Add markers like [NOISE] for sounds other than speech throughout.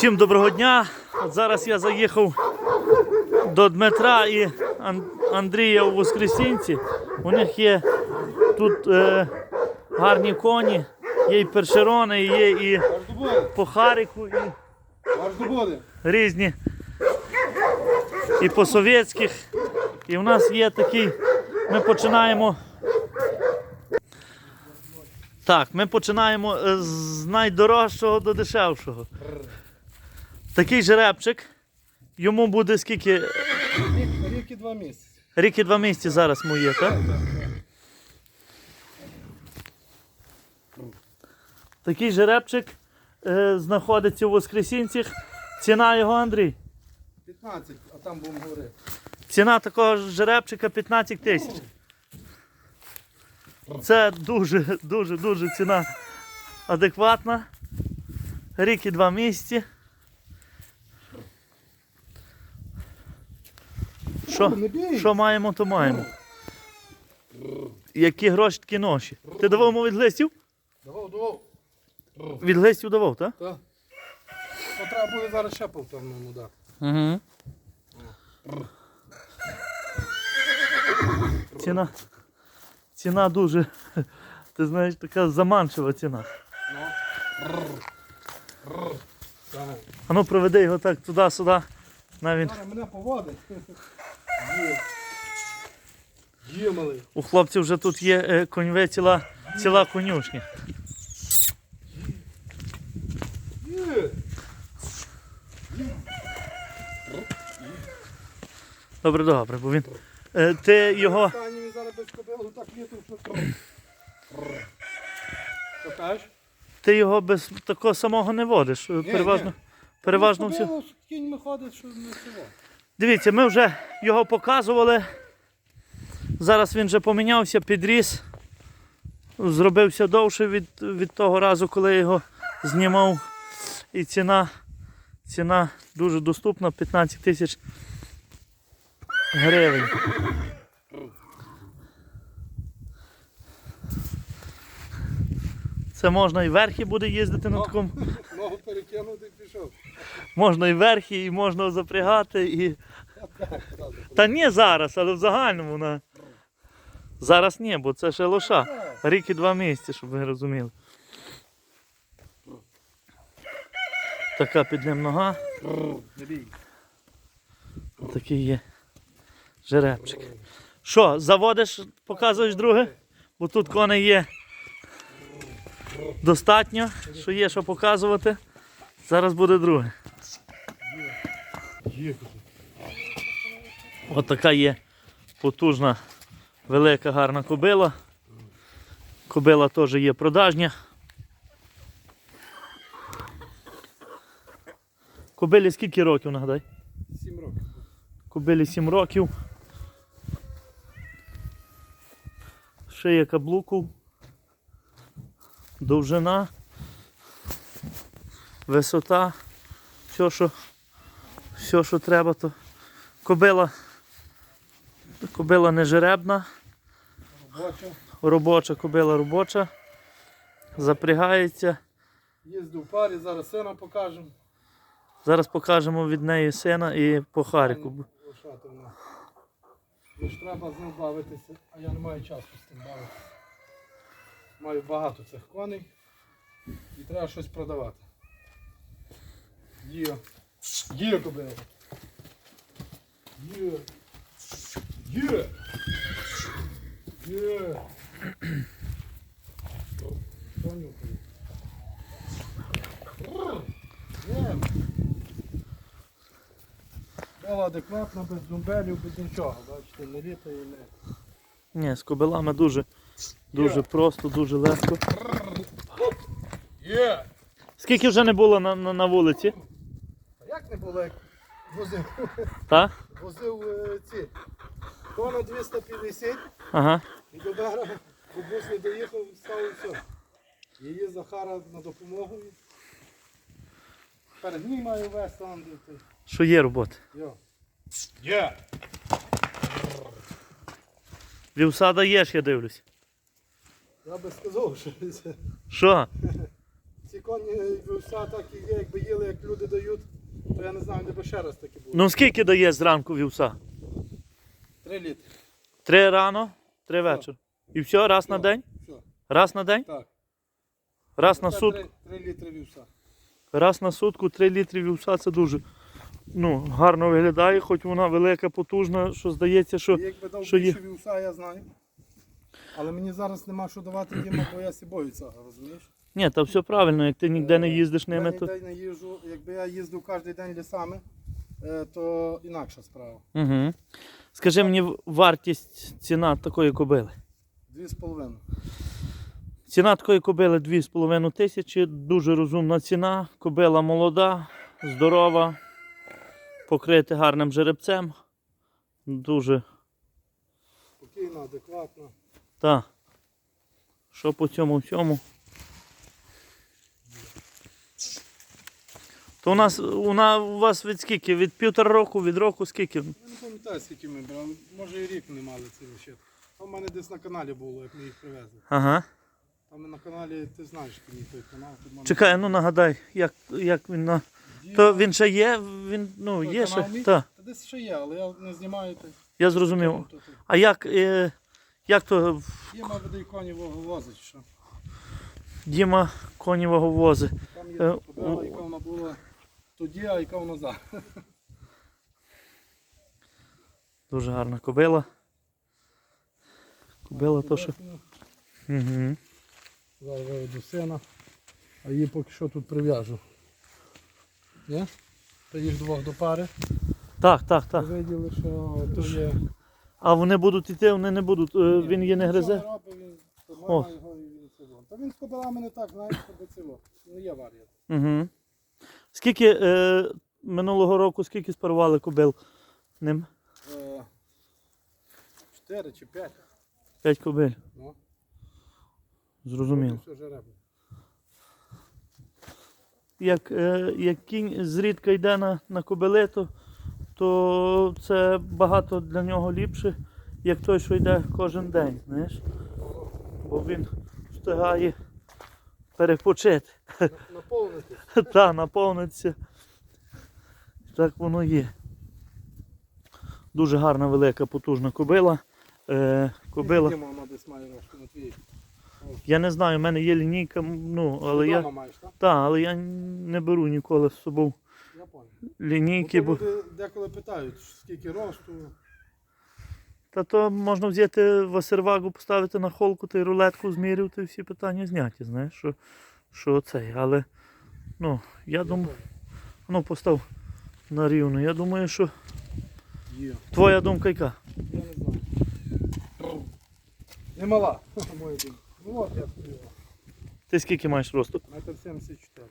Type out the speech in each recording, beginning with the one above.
Всім доброго дня. От зараз я заїхав до Дмитра і Андрія у Воскресінці. У них є тут е, гарні коні, є і першерони, є і по Харику, і різні. І по совєтських. І в нас є такий. Ми починаємо. Так, ми починаємо е, з найдорожчого до дешевшого. Такий жеребчик. Йому буде скільки? Рік, і два місяці. Рік і два місяці зараз му є, так? Такий жеребчик е, знаходиться у Воскресінцях. Ціна його, Андрій. 15, а там будемо говорити. Ціна такого жеребчика 15 тисяч. Це дуже, дуже, дуже ціна адекватна. Рік і два місяці. Що, що маємо, то маємо. Які гроші, такі ноші. Ти давав йому від листів? Давав, давав. Від листів давав, так? Так. Треба буде зараз ще повторному дати. Угу. Ціна. Ціна дуже. Ти знаєш, така заманчива ціна. Так. А ну проведи його так туди-сюди. Навіть мене поводить. Є. Є, малий. у хлопців вже тут є е, коньве ціла, ціла конюшня. Є. Добре, добре, бо він. Е, ти його. Він зараз без кобилу так літав, що... Що кажеш? Ти його без такого самого не водиш. Переважно. Переважно Без все. кобилу з ходить, що не село. Дивіться, ми вже його показували. Зараз він вже помінявся, підріс. Зробився довше від, від того разу, коли я його знімав. І ціна, ціна дуже доступна 15 тисяч гривень. Це можна і верхи буде їздити на такому. Ногу перекинув і пішов. Можна і верхи, і можна запрягати. І... Та ні зараз, але в загальному на. Зараз ні, бо це ще лоша. Рік і два місяці, щоб ви розуміли. Така під ним нога, такий є жеребчик. Що, заводиш, показуєш друге? Бо тут коней є достатньо, що є що показувати. Зараз буде друге. От така є потужна, велика, гарна кобила. Кобила теж є продажня. Кобилі скільки років, нагадай? Сім років. Кобилі 7 років. Шия каблуку. Довжина. Висота. Все, що, все, що треба, то кобила. Кобила не жеребна, Робоча. робоча кобила робоча. Запрягається. Їздив в парі, зараз сина покажемо. Зараз покажемо від неї сина і по. Лошати вона. Треба з ним бавитися, а я не маю часу з тим бавитися. Маю багато цих коней і треба щось продавати. Є. Є кобила. Є. Є. Є. Що нюхає? Є. Була адекватно, без зумбелів, без нічого. Бачите, не літає, не. Ні, з кобилами дуже, дуже просто, дуже легко. Є! Скільки вже не було на, на, на вулиці? Не було, як возив, Так? возив е, ці. Тона 250 Ага. і до берега бабус не доїхав, став і все. Її Захара на допомогу. Перегній маю вести там. де ти. Що є робота? Йо. Є! Вівса даєш, я дивлюсь. Я би сказав, що це. Що? ці коні вівса так і є, якби їли, як люди дають, то я не знаю, де би ще раз таке було. Ну скільки дає зранку вівса? Три літри. Три рано, три вечір. І все, раз на день? Все, Раз на день? так. Раз на Це сутку. Три, три літри вівса. Раз на сутку 3 літри вівса це дуже ну, гарно виглядає, хоч вона велика, потужна, що здається, що. І Якби дав що є? більше вівса, я знаю. Але мені зараз нема що давати їм, бо я сібою цього, розумієш? Ні, та все правильно, як ти ніде не їздиш Я ними, ніде то. не їжджу. Якби я їздив кожен день лісами, е, то інакша справа. Угу. Скажи мені вартість ціна такої кобили. Дві з половиною. Ціна такої кобили 2,5 тисячі, дуже розумна ціна. Кобила молода, здорова, покрита гарним жеребцем. Дуже Спокійно, адекватно. Так. Що по цьому всьому? То у нас вона у вас від скільки? Від півтора року, від року скільки? Я не пам'ятаю, скільки ми брали. Може і рік не мали ці ще. Там в мене десь на каналі було, як ми їх привезли. Ага. Там на каналі, ти знаєш, який той канал. В мене- Чекай, ну нагадай, як, як він на. Діма, То він ще є, він ну той є канал ще. мій? Так, Та десь ще є, але я не знімаю. То, я зрозумів. то, то. А як, е, як то Діма буде і коні возить, що. Діма коні ваговози? Там Е, є кобила, у- яка вона була тоді, а яка вона зараз. Дуже гарна кобила. Кобила то що. Угу. Зараз виведу сина, а її поки що тут прив'яжу. Ні? Та їх двох до пари. Так, так, так. Виділи, що то є. А вони будуть йти, вони не будуть. е, Він її не гризе. робить, він його і він. Та він з кобилами не так, знаєш, щоб ціло. Не є варіант. Угу. Скільки е, минулого року скільки спарували кобил ним? Е, Чотири чи п'ять. П'ять кобиль. Ну, Зрозуміло. все жеребно. Як, е, як кінь зрідка йде на, на кобили, то, то це багато для нього ліпше, як той, що йде кожен день, знаєш? Бо він встигає перепочити. На- Наповнити. [LAUGHS] Та, наповниться. Так воно є. Дуже гарна, велика, потужна кобила. Е, кобила. Я не знаю, в мене є лінійка, ну, але я. Маєш, так? Та, але я не беру ніколи з собою Я лінійки, бо. Деколи питають, скільки росту. Та то можна взяти васервагу, поставити на холку та й рулетку змірювати, всі питання зняті, знаєш, що, що цей. Але ну, я думаю, ну постав на рівну. Я думаю, що Є. твоя думка яка? Я не знаю. Не мала, [LAUGHS] моя думка. Ну от я сказав. Ти скільки маєш росту? Метр 74.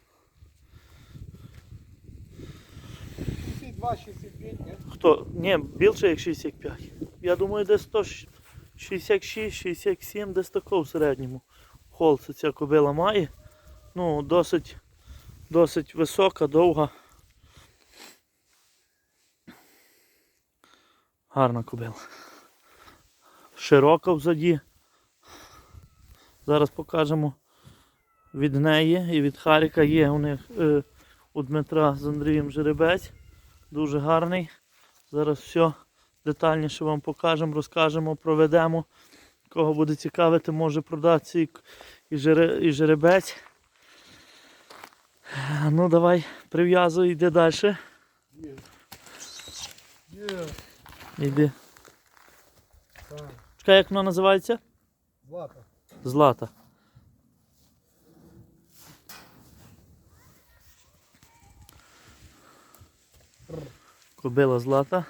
62, 65, ні? Хто? Ні, більше як 65. Я думаю, десь 166, 67, десь тако в середньому. Холце ця кобила має. Ну, досить, досить висока, довга. Гарна кобила. Широка взаді. Зараз покажемо від неї і від Харіка є у них е, у Дмитра з Андрієм жеребець. Дуже гарний. Зараз все детальніше вам покажемо, розкажемо, проведемо. Кого буде цікавити, може продатися і, і, жере, і жеребець. Ну давай, прив'язуй, йди далі. Є. Є. Йди. Так. Чекай, як воно називається? Злата. Злата. Кобила злата.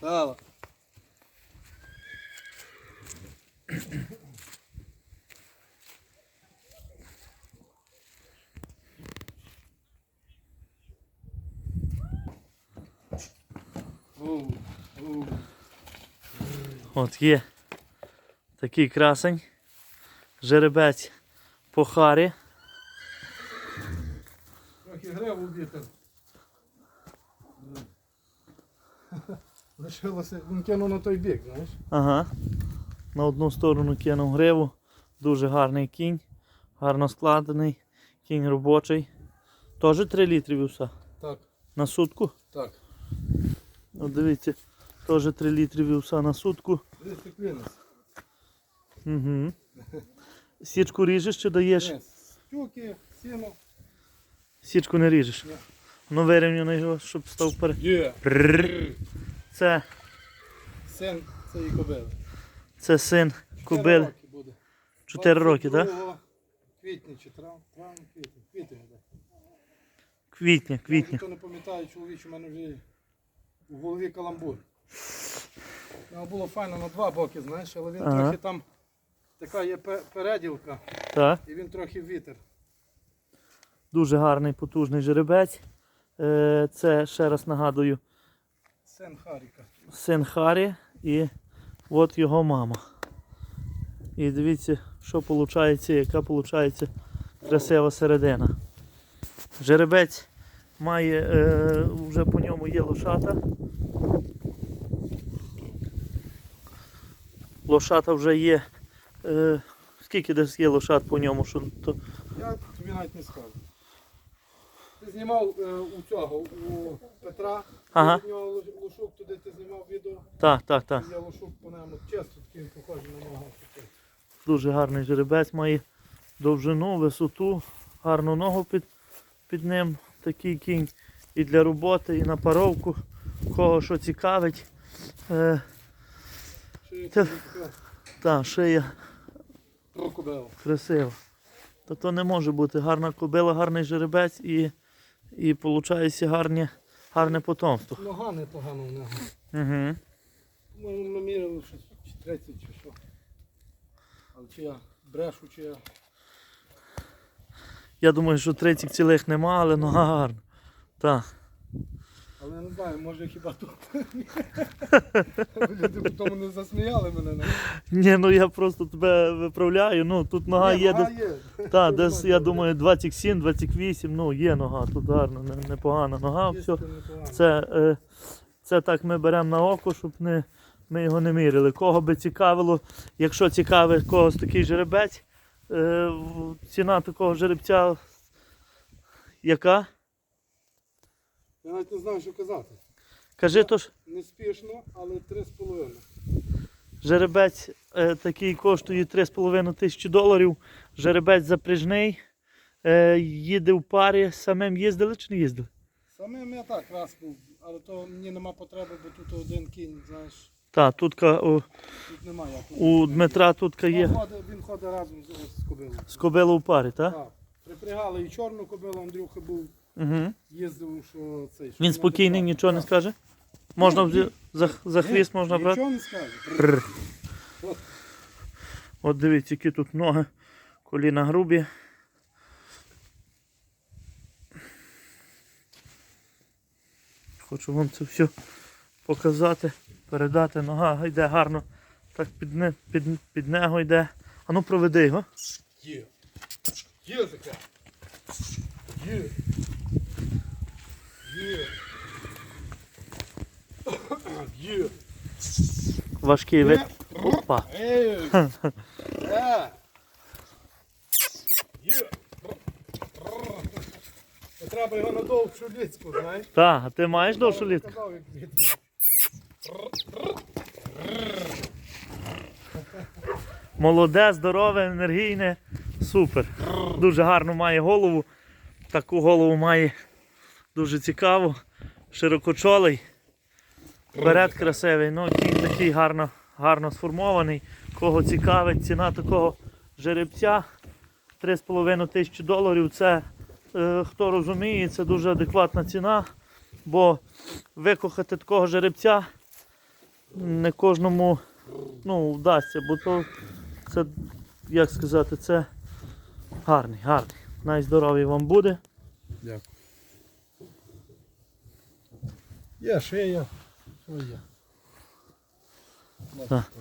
Оу. От є такий красень. Жеребець по харі. Трохи грив убити. Лишилося, він кинув на той бік, знаєш. Ага. На одну сторону кинув гриву. Дуже гарний кінь, гарно складений, кінь робочий. Теж 3 літри вівса Так, на сутку. так. От дивіться, теж 3 літри вівса на сутку. Угу. Січку ріжеш чи даєш? Ні, Стюки, сіно. Січку не ріжеш. Ні. Ну вирівняно його, щоб став вперед. Це, Син цієї кобили. це син Чотири кобили. 4 роки, так? 22 Квітня чи трав, травня, квітня. Квітень, так. Квітня, квітня. Хто не пам'ятає, чоловіч, у мене вже в голові каламбур. Його було файно на два боки, знаєш, але він Ага. трохи там така є переділка, Так. і він трохи вітер. Дуже гарний, потужний жеребець. Е, Це, ще раз нагадую, Син Харіка. син Харі і от його мама. І дивіться, що виходить, яка виходить красива середина. Жеребець має, е, вже по ньому є лошата. Лошата вже є. Е, скільки десь є лошат по ньому? Що, то, Я тобі навіть не скажу. Ти знімав е, у цього, у Петра, Ага. від нього лушук, туди ти знімав відео. так, так, так. Я лушук по ньому чисто такий похожий на такий. Дуже гарний жеребець має довжину, висоту, гарну ногу під, під ним. Такий кінь і для роботи, і на паровку. Кого що цікавить. Е, є Та- та, шия красива. Та то не може бути гарна кобила, гарний жеребець і, і виходить гарне, гарне потомство. Нога непогана в нього. Угу. Ми, ми міряли щось чи 30 чи що. Але чи я брешу, чи я. Я думаю, що 30 цілих нема, але нога гарна. Так. Але я не знаю, може хіба тут. Люди по тому не засміяли мене. Ні, ну я просто тебе виправляю. Ну тут нога Ні, є нога десь. є. Так, десь, я думаю, 27, 28, ну є нога, тут гарно, не- непогана нога. Є Все. це непогано. Це, е, це так ми беремо на око, щоб не, ми його не міряли. Кого би цікавило, якщо цікавить когось такий жеребець, е, в- ціна такого жеребця яка? Я навіть не знаю, що казати. Кажи то ж, Не спішно, але 3,5. жеребець е, такий коштує 3,5 тисячі доларів. Жеребець запряжний, е, їде в парі, самим їздили чи не їздили? Саме я так раз був, але то мені нема потреби, бо тут один кінь, знаєш, Так, тут немає. як. у Дмитра тут ка Він є ходить, він ходить разом з, з кобилою. з кобилою в парі, так? Так. Припрягали і чорну кобилу, Андрюха був, Угу. їздив, що цей. що Він спокійний, нічого не скаже. Можна взя- за, за хвіст Ні, можна брати. Нічого не скаже. Рр. От дивіться, які тут ноги, коліна грубі. Хочу вам це все показати, передати. Нога йде гарно. Так під, не, під, під нього йде. А ну проведи його. Є. Є таке. Є. Є. Важкий вид. Опа. Ей. Е. Є. Треба його на довшу ліцьку, знаєш? Так, а ти маєш довшу літку? Молоде, здорове, енергійне. Супер. Дуже гарно має голову. Таку голову має дуже цікаву. Широкочолий. Берет красивий. Ну, кінь такий гарно, гарно сформований. Кого цікавить, ціна такого жеребця 3,5 тисячі доларів. Це, е, хто розуміє, це дуже адекватна ціна. Бо викохати такого жеребця не кожному ну, вдасться, бо то це, як сказати, це гарний, гарний. Найздоров'я вам буде. Дякую. Є, ще є? Так.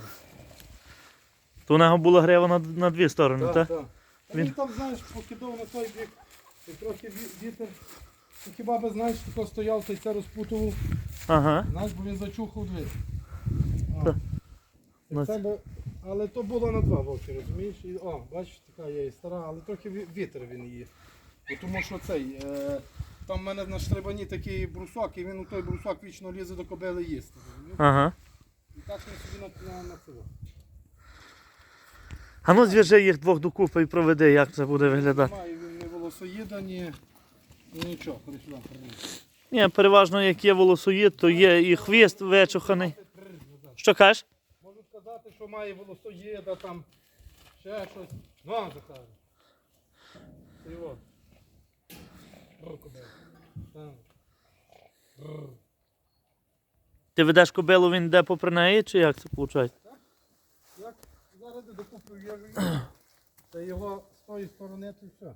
То у нього була грива на, на дві сторони, так? Так, так. Він- Він там, знаєш, покидав на той бік, і трохи вітер. Хіба би, знаєш, тако стояв, та й це розпутував, Ага. знаєш, бо він зачухав двері. Так. Це би Але то було на два роки, розумієш? І, о, бачиш, така є і стара, але трохи вітер він її. Тому що цей, е, там в мене на штрибані такий брусок, і він у той брусок вічно лізе до кобили їсти. Ага. І так він собі на, на, на цього. А ну зв'яжи їх двох докупи і проведи, як це буде виглядати. Немає він не волосоїда, ні, ні нічого. Ходи сюди. Ні, переважно як є волосоїд, то є і хвіст вичуханий. Що кажеш? Можу сказати, що має волосоїда, там ще щось. Ну. Це його. Руку дай. Ти ведеш кобилу, він йде попри неї, чи як це виходить? Як зараз докуплю я Це його з тої сторони, то і все.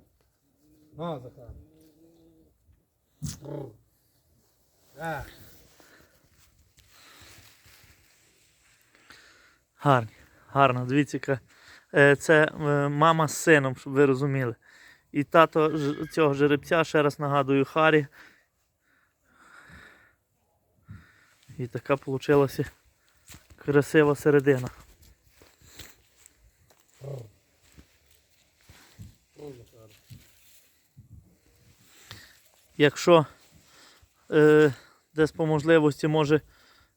На, Захар. Так. Гарні, гарно, дивіться. Е, Це е, мама з сином, щоб ви розуміли. І тато цього жеребця, ще раз нагадую, Харі. І така вийшла красива середина. Якщо е, десь по можливості, може,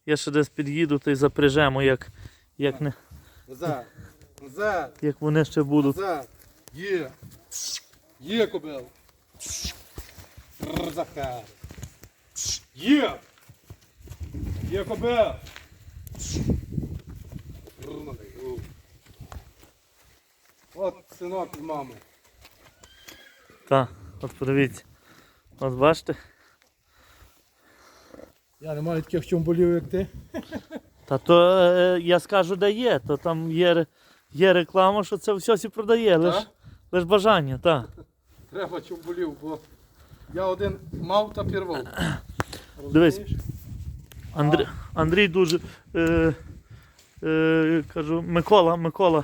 я ще десь під'їду та й запряжемо, як, як, не, Назад. Назад. як вони ще будуть. Назад. Є. Є кобел. Захар. Є. Є кобел. От синок з мами. Так, от подивіться. От бачите? Я не маю таких чомболів, як ти. Та то е, я скажу, де є, то там є, є реклама, що це все продає, лиш, лиш бажання, так. Треба чомболів, бо я один мав та пірвав. Дивись. Розумієш? Андрій, Андрій дуже е, е, кажу, Микола, Микола.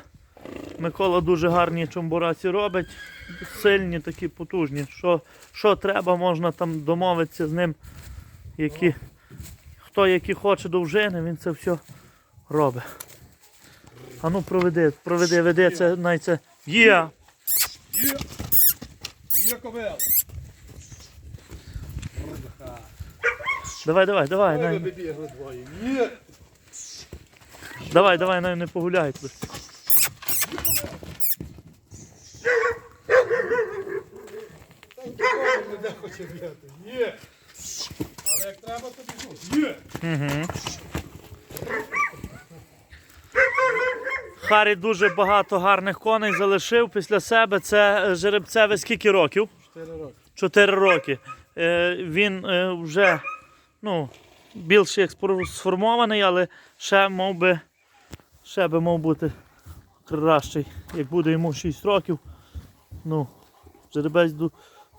Микола дуже гарні чомбураці робить, сильні, такі потужні. Що, що треба, можна там домовитися з ним, які, хто які хоче довжини, він це все робить. А ну проведи, проведи, веди це, най це. Є! Є. Бррр, Давай, давай, давай, най, давай, давай, най не погуляй не хоче. Є. Але як треба, то біжу. Є. Угу. Харі дуже багато гарних коней залишив після себе. Це е, жеребцеве скільки років? Чотири роки. 4 роки. Е, він е, вже ну, більш як сформований, але ще мав би, ще би мав бути кращий. Як буде йому 6 років. Ну, жеребець ду-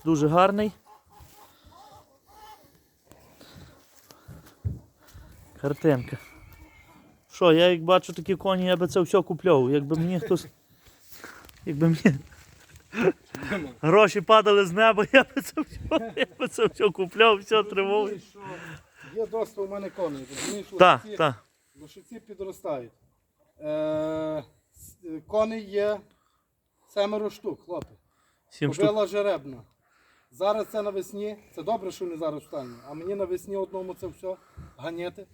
дуже гарний. Картинка. Що, я як бачу такі коні, я би це все купляв. Якби мені хтось. Якби мені гроші падали з неба, я би це все, я би це все купляв, все тривав. Є досить у мене коней. Розумієш, Так, лошиці- так. лошиці підростають. Е, с- е, коней є семеро штук, хлопці. Сім штук. Кобила жеребна. Зараз це навесні, це добре, що не зараз встані, а мені навесні одному це все ганяти.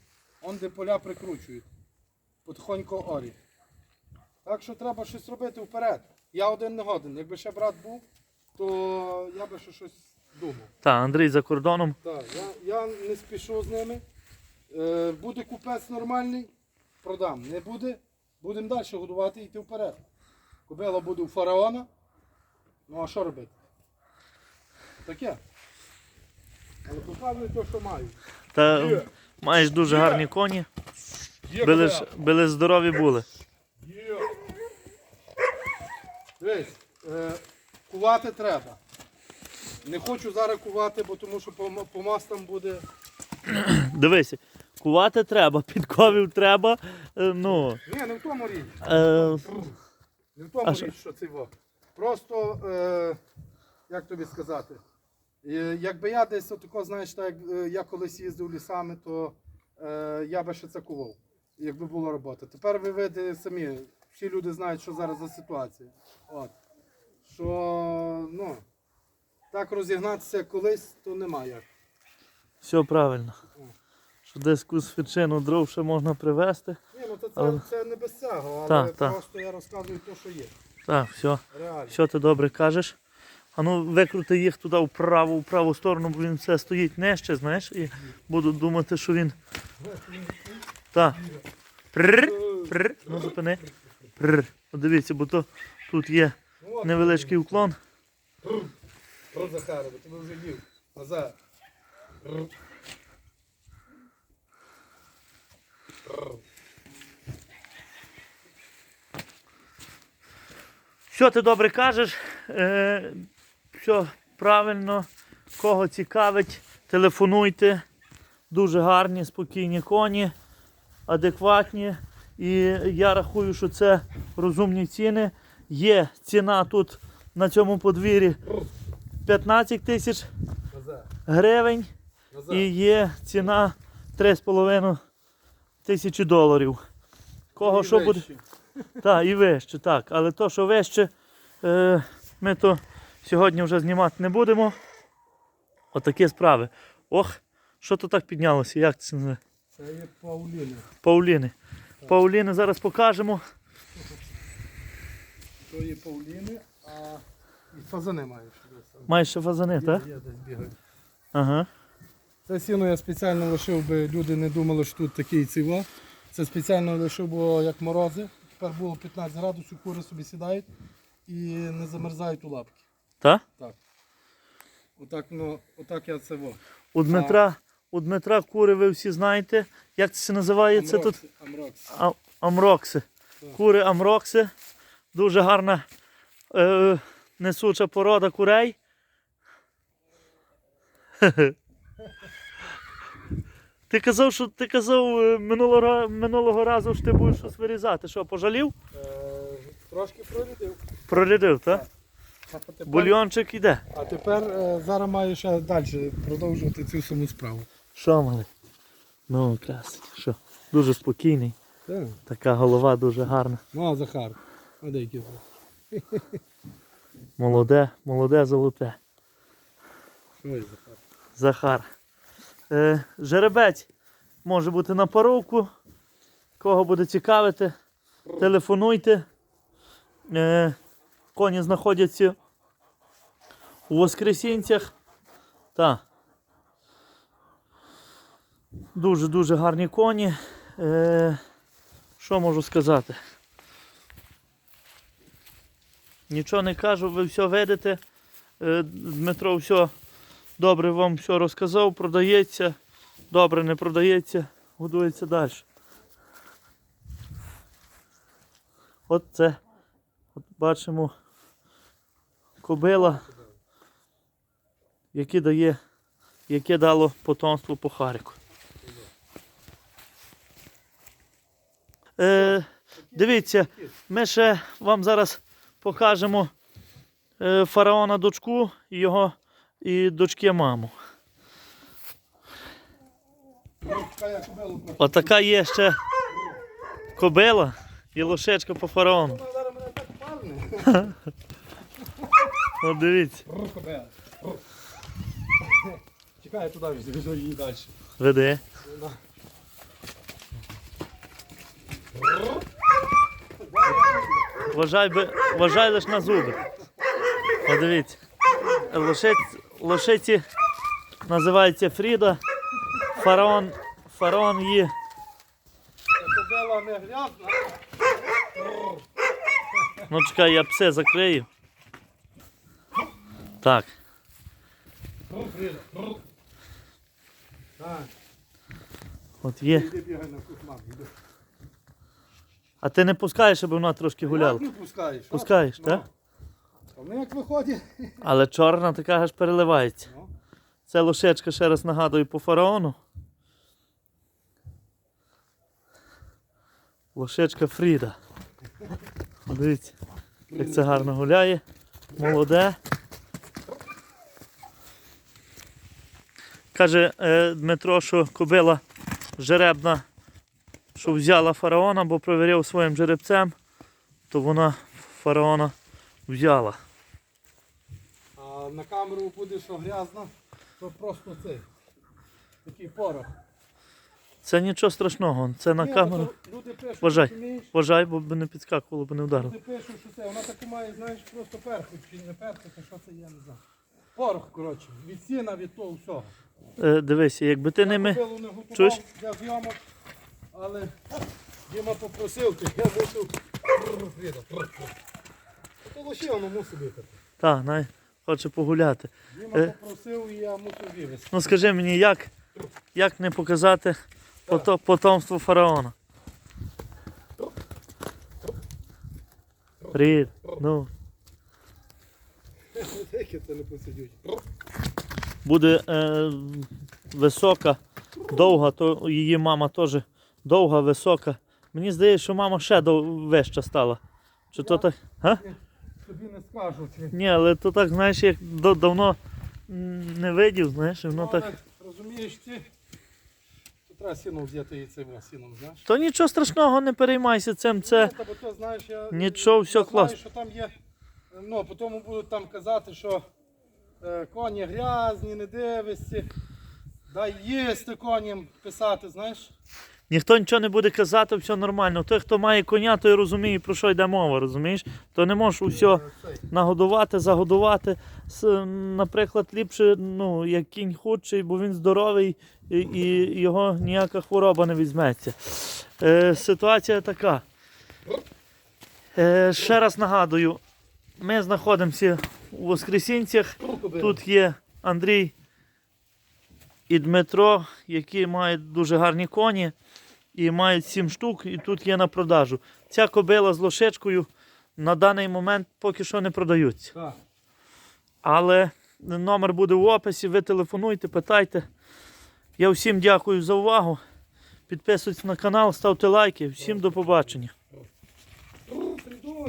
Он де поля прикручують. Потихоньку орі. Так що треба щось робити вперед. Я один не годен. Якби ще брат був, то я би ще щось думав. Так, Андрій за кордоном. Так, я, я не спішу з ними. Е, буде купець нормальний, продам. Не буде, будемо далі годувати і йти вперед. Кобила буде у фараона. Ну а що робити? Таке. Але показую те, що маю. Та Є. маєш дуже гарні коні. Били, ж- били здорові були. Дивись, е, кувати треба. Не хочу зараз кувати, бо тому що по, м- по буде. Дивися, кувати треба, підковів треба. е, Ну, Ні, не в тому річ. е, Не в тому А що? річ, що це во. Просто, е, як тобі сказати, е, якби я десь отако, знаєш, так, як е, я колись їздив лісами, то е, я би ще це кував, якби була робота. Тепер ви видите самі, всі люди знають, що зараз за ситуація. От. Що, ну, так розігнатися колись, то немає як. Все правильно. Що десь кус фічину дров ще можна привезти. Ні, ну то це, Але- це не без цього, але так. просто я розказую те, що є. Так, все. Реально. Що ти добре кажеш? А ну викрути їх туди вправо, в праву сторону, бо він все стоїть нижче, знаєш, і буду думати, що він. Так. Прррр, прррр. Ну зупини. Прррр. От Дивіться, бо то тут є невеличкий уклон. Про Захара, бо тебе вже їв. Назад. Що ти добре кажеш? Е, все правильно, кого цікавить, телефонуйте. Дуже гарні, спокійні коні, адекватні. І я рахую, що це розумні ціни. Є ціна тут на цьому подвір'ї 15 тисяч гривень і є ціна 3,5 тисячі доларів. Кого І що буде? [LAUGHS] Так, і вище, так. Але то, що вище, е, ми то сьогодні вже знімати не будемо. Отакі справи. Ох, що то так піднялося? Як це? Це є Пауліна. Пауліни. Пауліни зараз покажемо. То є Пауліни, а і фазани маєш. Маєш ще фазани, так? Є, десь бігають. Ага. Це сіно я спеціально лишив, би люди не думали, що тут такий циво. Це спеціально лишив, бо як морози. Тепер було 15 градусів, кури собі сідають і не замерзають у лапки. Так? Так. Отак, ну, отак я це во. У Дмитра, у Дмитра кури ви всі знаєте. Як це називається тут? Амрокс. А- Амрокси. Кури амрокси. Дуже гарна е, несуча порода курей. [LAUGHS] Ти казав, що ти казав е, минулого, минулого разу, що ти будеш щось вирізати. Що, пожалів? Е, трошки прорядив. Прорядив, так? А тепер, Бульйончик іде. а тепер е, зараз маю ще далі продовжувати цю саму справу. Що, малий? Ну, красить. Що? Дуже спокійний. Так. Така голова дуже гарна. Ну, а Захар. А де які? [LAUGHS] Молоде, молоде, золоте. Що є Захар? Захар. Е, жеребець може бути на паровку. Кого буде цікавити, телефонуйте. Е, коні знаходяться у Воскресінцях. Так. Дуже-дуже гарні коні. Е, що можу сказати? Нічого не кажу, ви все видите. Е, Дмитро все добре вам все розказав, продається, добре не продається, годується далі. От це, от бачимо, кобила, яке дає, яке дало потомство по Харику. Е, дивіться, ми ще вам зараз покажемо е, фараона дочку і його і дочки маму. Отака є ще кобила і лошечка по фараону. [LAUGHS] От дивіться. Чекай, туди візьму її далі. веде. Вважай, би, вважай лиш на зуби. От дивіться. Лошиць, лошиці називається Фріда. Фараон, фараон її. Кобила не грязна. Ну чекай, я псе закрию. Так, От є. А ти не пускаєш, щоб вона трошки гуляла? Як не пускаєш? Пускаєш, Ну. так? А вони як виходять? Але чорна така аж переливається. Ну. Це лошечка, ще раз нагадую, по фараону. Лошечка Фріда. Дивіться, як це гарно гуляє. Молоде. Каже е, Дмитро, що кобила жеребна, що взяла фараона, бо провіряв своїм жеребцем. то вона фараона взяла. А на камеру буде, що грязно, то просто цей. Такий порох. Це нічого страшного, це на Ні, камеру. то Люди пишуть, Вважай. розумієш? Вважай, бо б не підскакувало, б не вдарило. Люди пишуть, що це. Вона таку має, знаєш, просто перхоть чи не перхоть, а що це я не знаю. Порох, коротше, від сіна, від того всього. Е, дивися, якби ти ними. Не готував Чуєш? для зйомок, але Діма попросив, то я мусив. То лошило мусив бити. Так, най, хоче погуляти. Діма Е. попросив і я мусив вивезти. Ну скажи мені, як, як не показати пото- потомство фараона? Привіт. Ну, Яке це не посидють. буде е, висока, довга, то її мама теж довга, висока. Мені здається, що мама ще вища стала. Чи то так? Га? Тобі не скажу, чи. Ні, але то так, знаєш, як давно не видів, знаєш, і воно Ну, так. Розумієш ти? То треба сіном взяти і цим сіном, знаєш? То нічого страшного, не переймайся цим. Це Ну, та, бо то, знаєш, я, Нічого, все я класно. знаю, що там є. Ну, потім будуть там казати, що е, коні грязні, не дивишся. Дай їсти коням писати, знаєш? Ніхто нічого не буде казати, все нормально. Той, хто має коня, той розуміє, про що йде мова, розумієш? То не можеш усе нагодувати, загодувати. Наприклад, ліпше, ну, як кінь худший, бо він здоровий і його ніяка хвороба не візьметься. Е, ситуація така. Е, ще раз нагадую, ми знаходимося у Воскресінцях. Тут є Андрій і Дмитро, які мають дуже гарні коні і мають 7 штук, і тут є на продажу. Ця кобила з лошечкою на даний момент поки що не продаються. Але номер буде в описі, ви телефонуйте, питайте. Я всім дякую за увагу. Підписуйтесь на канал, ставте лайки. Всім до побачення. Ну,